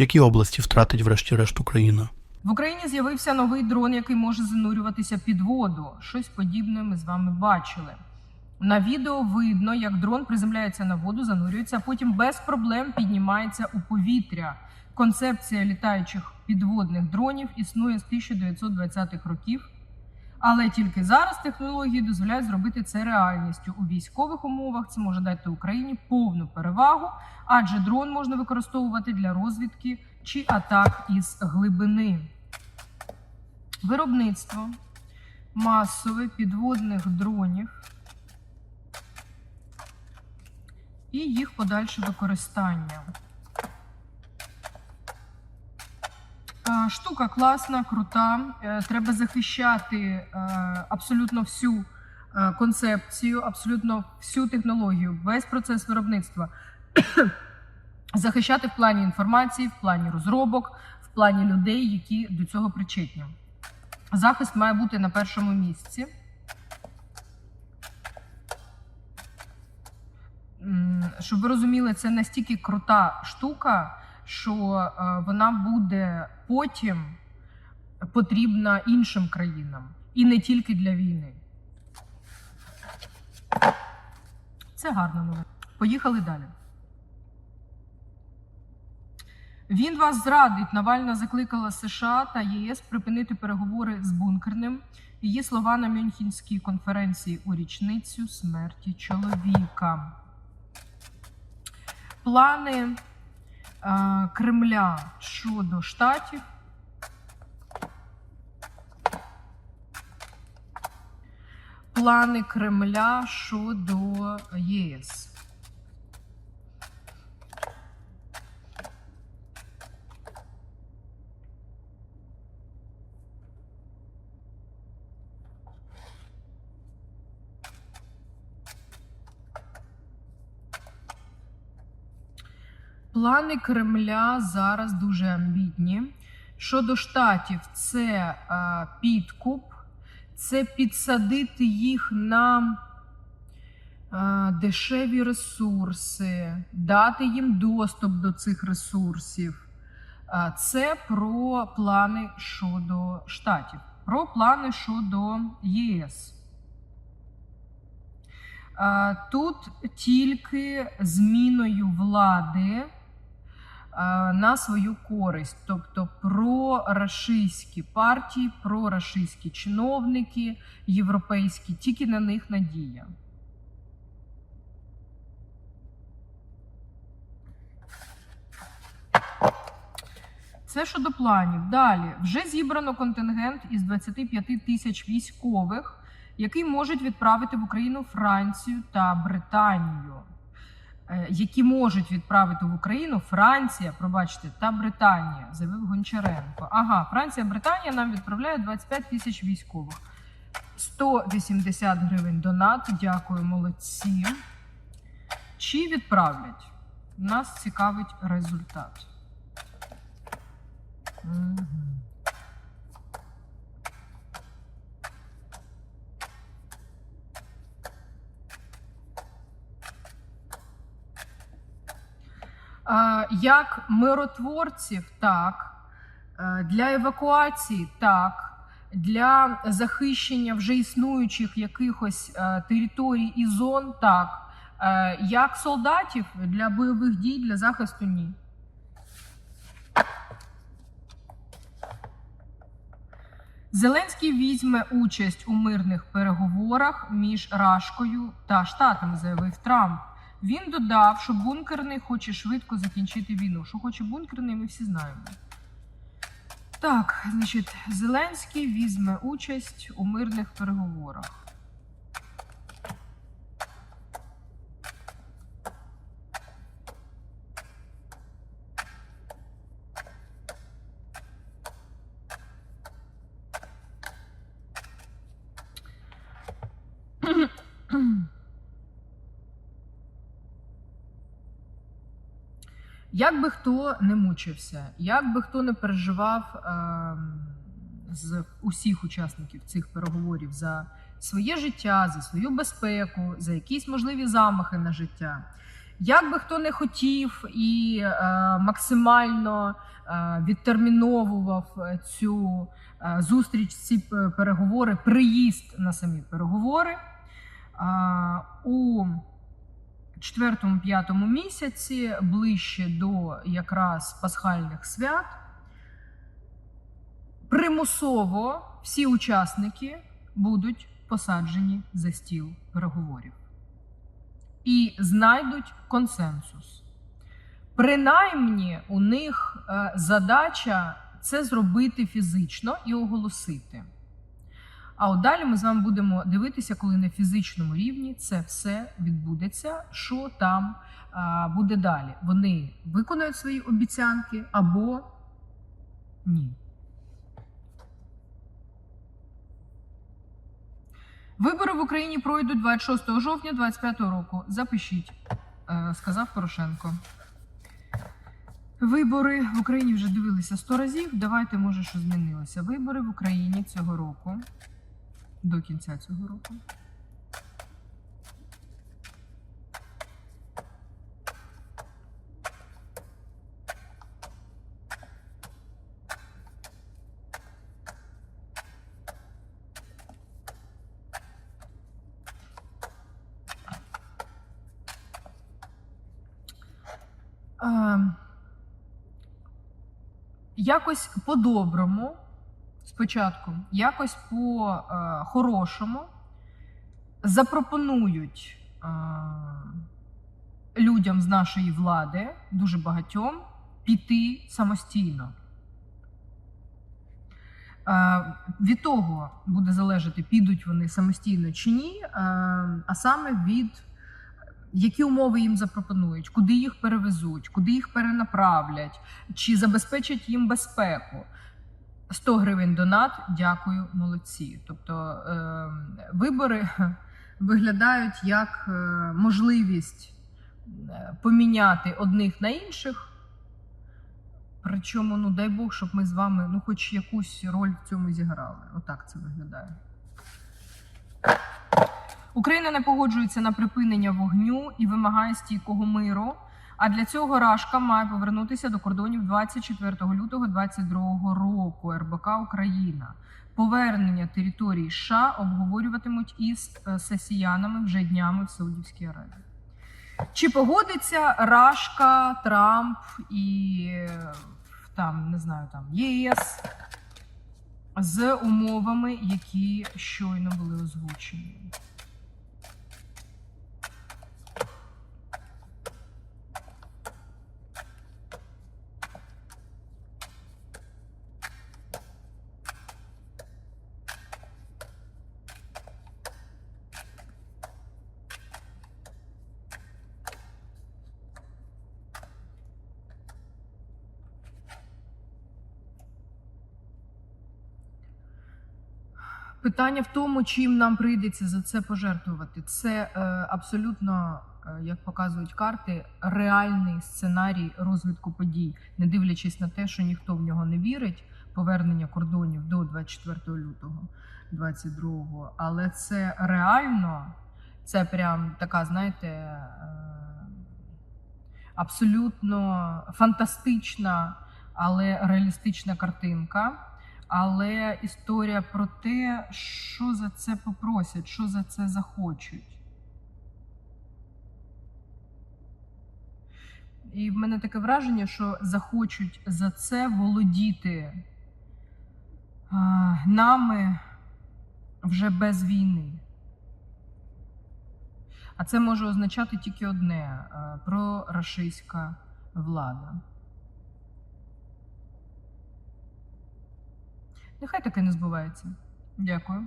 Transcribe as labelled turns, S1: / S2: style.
S1: Які області втратить врешті-решт Україна?
S2: В Україні з'явився новий дрон, який може занурюватися під воду. Щось подібне ми з вами бачили. На відео видно, як дрон приземляється на воду, занурюється, а потім без проблем піднімається у повітря. Концепція літаючих підводних дронів існує з 1920-х років, але тільки зараз технології дозволяють зробити це реальністю. У військових умовах це може дати Україні повну перевагу, адже дрон можна використовувати для розвідки чи атак із глибини. Виробництво масове підводних дронів і їх подальше використання. Е, Штука класна, крута. Е, Треба захищати е, абсолютно всю е, концепцію, абсолютно всю технологію, весь процес виробництва. Захищати в плані інформації, в плані розробок, в плані людей, які до цього причетні. Захист має бути на першому місці. Щоб ви розуміли, це настільки крута штука, що е, вона буде потім потрібна іншим країнам і не тільки для війни. Це гарна новина. Поїхали далі. Він вас зрадить. Навальна закликала США та ЄС припинити переговори з бункерним. Її слова на Мюнхенській конференції у річницю смерті чоловіка. Плани Кремля щодо штатів. Плани Кремля щодо ЄС. Плани Кремля зараз дуже амбітні. Щодо штатів, це е, підкуп, це підсадити їх на е, дешеві ресурси, дати їм доступ до цих ресурсів. Е, це про плани щодо штатів, про плани щодо ЄС. Е, Тут тільки зміною влади на свою користь, тобто прорашистські партії, прорашистські чиновники європейські, тільки на них надія. Це щодо планів. Далі вже зібрано контингент із 25 тисяч військових, який можуть відправити в Україну Францію та Британію. Е, Які можуть відправити в Україну Франція, пробачте, та Британія, заявив Гончаренко. Ага, Франція, Британія нам відправляє 25 тисяч військових. 180 гривень донат. Дякую, молодці. Чи відправлять? Нас цікавить результат. Мгм. Е, Як миротворців, так. Е, Для евакуації, так. Для захищення вже існуючих якихось е, територій і зон, так. Е, Як солдатів для бойових дій, для захисту ні. Зеленський візьме участь у мирних переговорах між Рашкою та Штатами, заявив Трамп. Він додав, що бункерний хоче швидко закінчити війну. Що хоче бункерний, ми всі знаємо. Так, значить, Зеленський візьме участь у мирних переговорах. Як би хто не мучився, як би хто не переживав ем, з усіх учасників цих переговорів за своє життя, за свою безпеку, за якісь можливі замахи на життя, Як би хто не хотів і е, максимально е, відтерміновував цю е, зустріч, ці переговори, приїзд на самі переговори, е, у четвертому-п'ятому місяці, ближче до якраз пасхальних свят, примусово всі учасники будуть посаджені за стіл переговорів і знайдуть консенсус. Принаймні, у них е, задача це зробити фізично і оголосити. А от далі ми з вами будемо дивитися, коли на фізичному рівні це все відбудеться, що там буде далі. Вони виконають свої обіцянки або ні. Вибори в Україні пройдуть 26 жовтня 2025 року. Запишіть, е, сказав Порошенко. Вибори в Україні вже дивилися 100 разів. Давайте, може, що змінилося. Вибори в Україні цього року, до кінця цього року. Е, якось по-доброму, спочатку, якось по-хорошому запропонують е, людям з нашої влади, дуже багатьом, піти самостійно. Е, Від того буде залежати, підуть вони самостійно чи ні, е, а саме від які умови їм запропонують, куди їх перевезуть, куди їх перенаправлять, чи забезпечать їм безпеку. 100 гривень донат, дякую, молодці. Тобто е, вибори виглядають як е, можливість е, поміняти одних на інших. Причому, ну дай Бог, щоб ми з вами ну, хоч якусь роль в цьому зіграли. Отак це виглядає. Україна не погоджується на припинення вогню і вимагає стійкого миру. А для цього Рашка має повернутися до кордонів 24 лютого 2022 року. РБК Україна. Повернення території США обговорюватимуть із е, сесіянами вже днями в Саудівській Аравії. Чи погодиться Рашка, Трамп і е, там не знаю там ЄС з умовами, які щойно були озвучені? Питання в тому, чим нам прийдеться за це пожертвувати. Це е, абсолютно, е, як показують карти, реальний сценарій розвитку подій, не дивлячись на те, що ніхто в нього не вірить. Повернення кордонів до 24 лютого 22-го. Але це реально, це прям така, знаєте, е, абсолютно фантастична, але реалістична картинка. Але історія про те, що за це попросять, що за це захочуть. І в мене таке враження, що захочуть за це володіти а, нами вже без війни. А це може означати тільки одне: прорашистська влада. Нехай таке не збувається. Дякую.